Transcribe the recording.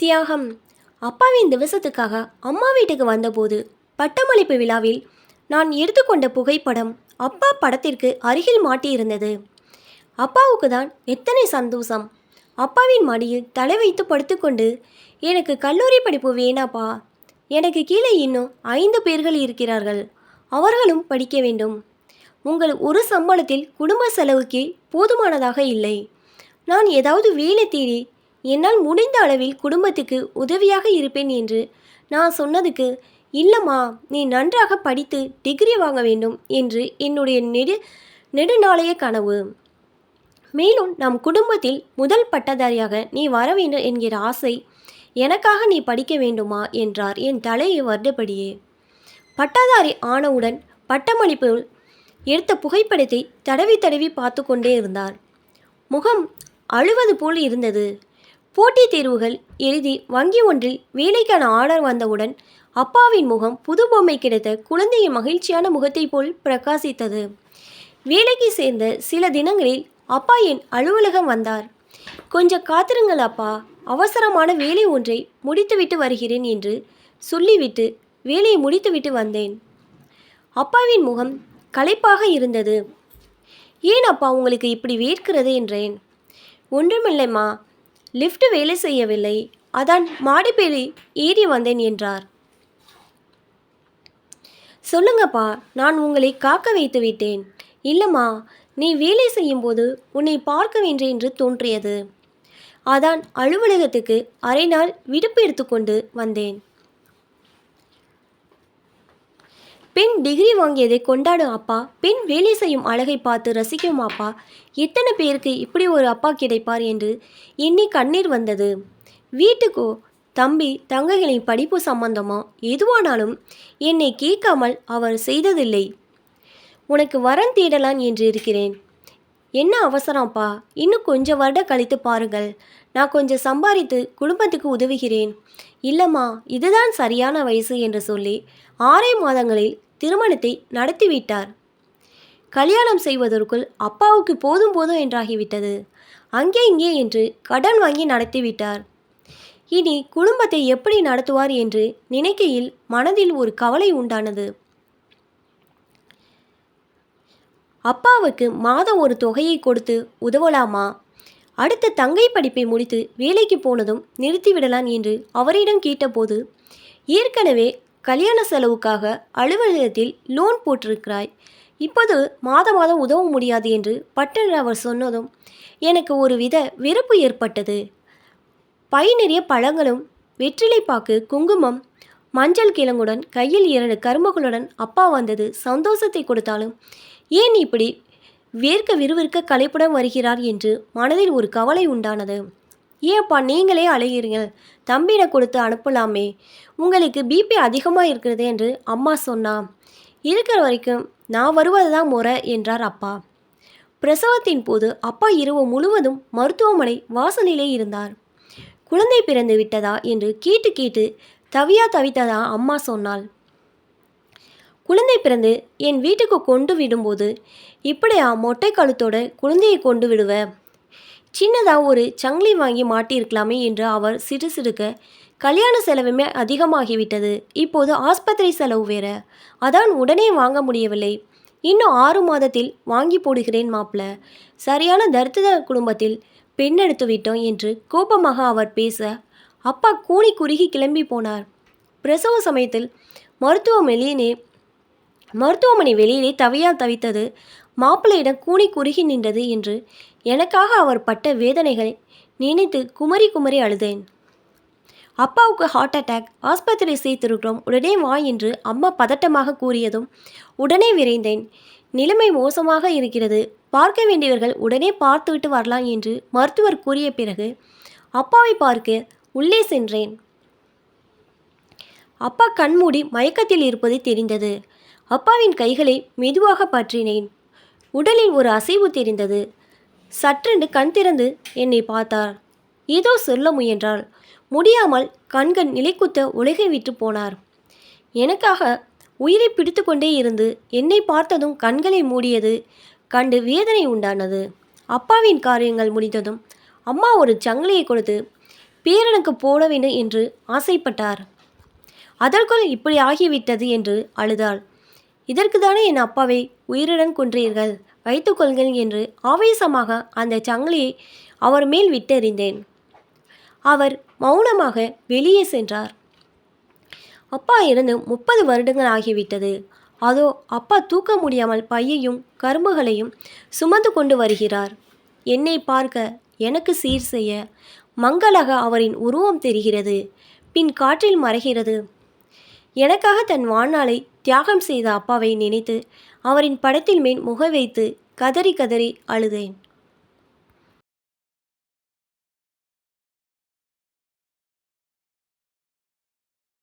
தியாகம் அப்பாவின் திவசத்துக்காக அம்மா வீட்டுக்கு வந்தபோது பட்டமளிப்பு விழாவில் நான் எடுத்துக்கொண்ட புகைப்படம் அப்பா படத்திற்கு அருகில் மாட்டியிருந்தது. அப்பாவுக்கு தான் எத்தனை சந்தோஷம். அப்பாவின் மடியில் தலை வைத்து படுத்துக்கொண்டு எனக்கு கல்லூரி படிப்பு வேணாப்பா. எனக்கு கீழே இன்னும் ஐந்து பேர்கள் இருக்கிறார்கள். அவர்களும் படிக்க வேண்டும். உங்கள் ஒரு சம்பளத்தில் குடும்ப செலவுக்கே போதுமானதாக இல்லை. நான் ஏதாவது வேலை தேடி என்னால் முடிந்த அளவில் குடும்பத்துக்கு உதவியாக இருப்பேன் என்று நான் சொன்னதுக்கு இல்லைம்மா நீ நன்றாக படித்து டிகிரி வாங்க வேண்டும் என்று என்னுடைய நெடு நெடுநாளைய கனவு. மேலும் நம் குடும்பத்தில் முதல் பட்டதாரியாக நீ வர வேண்டும் என்கிற ஆசை எனக்காக நீ படிக்க வேண்டுமா என்றார் என் தலையை வருடபடியே பட்டதாரி ஆனவுடன் பட்டமளிப்பு எடுத்த புகைப்படத்தை தடவி தடவி பார்த்து கொண்டே இருந்தார். முகம் அழுவது போல் இருந்தது. போட்டித் தேர்வுகள் எழுதி வங்கி ஒன்றில் வேலைக்கான ஆர்டர் வந்தவுடன் அப்பாவின் முகம் புது பொம்மை கிடைத்த குழந்தையின் மகிழ்ச்சியான முகத்தைப் போல் பிரகாசித்தது. வேலைக்கு சேர்ந்த சில தினங்களில் அப்பா என் அலுவலகம் வந்தார். கொஞ்சம் காத்திருங்கள் அப்பா அவசரமான வேலை ஒன்றை முடித்துவிட்டு வருகிறேன் என்று சொல்லிவிட்டு வேலையை முடித்துவிட்டு வந்தேன். அப்பாவின் முகம் களைப்பாக இருந்தது. ஏன் அப்பா உங்களுக்கு இப்படி வேர்க்கிறது? என்றேன். ஒன்றுமில்லைம்மா லிஃப்ட் வேலை செய்யவில்லை. அதான் மாடிப்பேரி ஏறி வந்தேன் என்றார். சொல்லுங்கப்பா நான் உங்களை காக்க வைத்து விட்டேன். இல்லைம்மா நீ வேலை செய்யும்போது உன்னை பார்க்க வேண்டும் என்று தோன்றியது. அதான் அலுவலகத்துக்கு அரை நாள் விடுப்பு எடுத்துக்கொண்டு வந்தேன். பெண் டிகிரி வாங்கியதை கொண்டாடும் அப்பா பெண் வேலை செய்யும் அழகை பார்த்து ரசிக்கும் அப்பா. எத்தனை பேருக்கு இப்படி ஒரு அப்பா கிடைப்பார் என்று எண்ணி கண்ணீர் வந்தது. வீட்டுக்கோ தம்பி தங்கைகளின் படிப்பு சம்பந்தமா எதுவானாலும் என்னை கேட்காமல் அவர் செய்ததில்லை. உனக்கு வரம் தேடலாம் என்று இருக்கிறேன். என்ன அவசரம்ப்பா? இன்னும் கொஞ்சம் வருடம் கழித்து பாருங்கள். நான் கொஞ்சம் சம்பாதித்து குடும்பத்துக்கு உதவுகிறேன். இல்லைம்மா இதுதான் சரியான வயசு என்று சொல்லி ஆறே மாதங்களில் திருமணத்தை நடத்திவிட்டார். கல்யாணம் செய்வதற்குள் அப்பாவுக்கு போதும் போதும் என்றாகிவிட்டது. அங்கே இங்கே என்று கடன் வாங்கி நடத்திவிட்டார். இனி குடும்பத்தை எப்படி நடத்துவார் என்று நினைக்கையில் மனதில் ஒரு கவலை உண்டானது. அப்பாவுக்கு மாதம் ஒரு தொகையை கொடுத்து உதவலாமா? அடுத்த தங்கை படிப்பை முடித்து வேலைக்கு போனதும் நிறுத்திவிடலாம் என்று அவரிடம் கேட்டபோது ஏற்கனவே கல்யாண செலவுக்காக அலுவலகத்தில் லோன் போட்டிருக்கிறாய். இப்போது மாத மாதம் உதவ முடியாது என்று பட்டென்று அவர் சொன்னதும் எனக்கு ஒரு வித வெறுப்பு ஏற்பட்டது. பை நிறைய பழங்களும் வெற்றிலைப்பாக்கு குங்குமம் மஞ்சள் கிழங்குடன் கையில் இரண்டு கரும்புகளுடன் அப்பா வந்தது சந்தோஷத்தை கொடுத்தாலும் ஏன் இப்படி வேர்க்க விறுவிற்க கலைப்புடன் வருகிறார் என்று மனதில் ஒரு கவலை உண்டானது. ஏப்பா நீங்களே அழைகிறீர்கள்? தம்பியிட கொடுத்து அனுப்பலாமே. உங்களுக்கு பிபி அதிகமாக இருக்கிறது என்று அம்மா சொன்னான் இருக்கிற வரைக்கும் நான் வருவது தான் முறை என்றார் அப்பா. பிரசவத்தின் போது அப்பா இரவு முழுவதும் மருத்துவமனை வாசலிலே இருந்தார். குழந்தை பிறந்து விட்டதா என்று கேட்டு கேட்டு தவியா தவித்ததா அம்மா சொன்னாள். குழந்தை பிறந்து என் வீட்டுக்கு கொண்டு விடும்போது இப்படியா மொட்டை கழுத்தோட குழந்தையை கொண்டு விடுவ? சின்னதாக ஒரு சங்கிலி வாங்கி மாட்டியிருக்கலாமே என்று அவர் சிறு சிறுக்க கல்யாண செலவுமே அதிகமாகிவிட்டது. இப்போது ஆஸ்பத்திரி செலவு வேற. அதான் உடனே வாங்க முடியவில்லை. இன்னும் ஆறு மாதத்தில் வாங்கி போடுகிறேன் மாப்பிள சரியான தரித்திர குடும்பத்தில் பெண் எடுத்து விட்டோம் என்று கோபமாக அவர் பேச அப்பா கூனி குறுகி கிளம்பி போனார். பிரசவ சமயத்தில் மருத்துவமனையிலே மருத்துவமனை வெளியிலே தவியா தவித்தது. மாப்பிள்ளையிடம் கூனி குறுகி நின்றது என்று எனக்காக அவர் பட்ட வேதனைகளை நினைத்து குமரி குமரி அழுதேன். அப்பாவுக்கு ஹார்ட் அட்டாக் ஆஸ்பத்திரி சேர்த்திருக்கிறோம் உடனே வா என்று அம்மா பதட்டமாக கூறியதும் உடனே விரைந்தேன். நிலைமை மோசமாக இருக்கிறது பார்க்க வேண்டியவர்கள் உடனே பார்த்துவிட்டு வரலாம் என்று மருத்துவர் கூறிய பிறகு அப்பாவை பார்க்க உள்ளே சென்றேன். அப்பா கண்மூடி மயக்கத்தில் இருப்பது தெரிந்தது. அப்பாவின் கைகளை மெதுவாக பற்றினேன். உடலில் ஒரு அசைவு தெரிந்தது. சற்றென்று கண் திறந்து என்னை பார்த்தார் ஏதோ சொல்ல முயன்றாள். முடியாமல் கண்கள் நிலைக்குத்த உலகை விட்டு போனார். எனக்காக உயிரை பிடித்து கொண்டே இருந்து என்னை பார்த்ததும் கண்களை மூடியது கண்டு வேதனை உண்டானது. அப்பாவின் காரியங்கள் முடிந்ததும் அம்மா ஒரு சங்கிலியை கொடுத்து பேரனுக்கு போட வேண்டும் என்று ஆசைப்பட்டார். அதற்குள் இப்படி ஆகிவிட்டது என்று அழுதாள். இதற்கு தானே என் அப்பாவை உயிருடன் கொன்றீர்கள்? வைத்துக்கொள்கள் என்று ஆவேசமாக அந்த சங்கிலியை அவர் மேல் விட்டெறிந்தேன். அவர் மௌனமாக வெளியே சென்றார். அப்பா இருந்து முப்பது வருடங்கள் ஆகிவிட்டது. அதோ அப்பா தூக்க முடியாமல் பையையும் கரும்புகளையும் சுமந்து கொண்டு வருகிறார். என்னை பார்க்க எனக்கு சீர் செய்ய மங்களாக அவரின் உருவம் தெரிகிறது. பின் காற்றில் மறைகிறது. எனக்காக தன் வாழ்நாளை தியாகம் செய்த அப்பாவை நினைத்து அவரின் படத்தில் மேல் முக வைத்து கதறி கதறி அழுதேன்.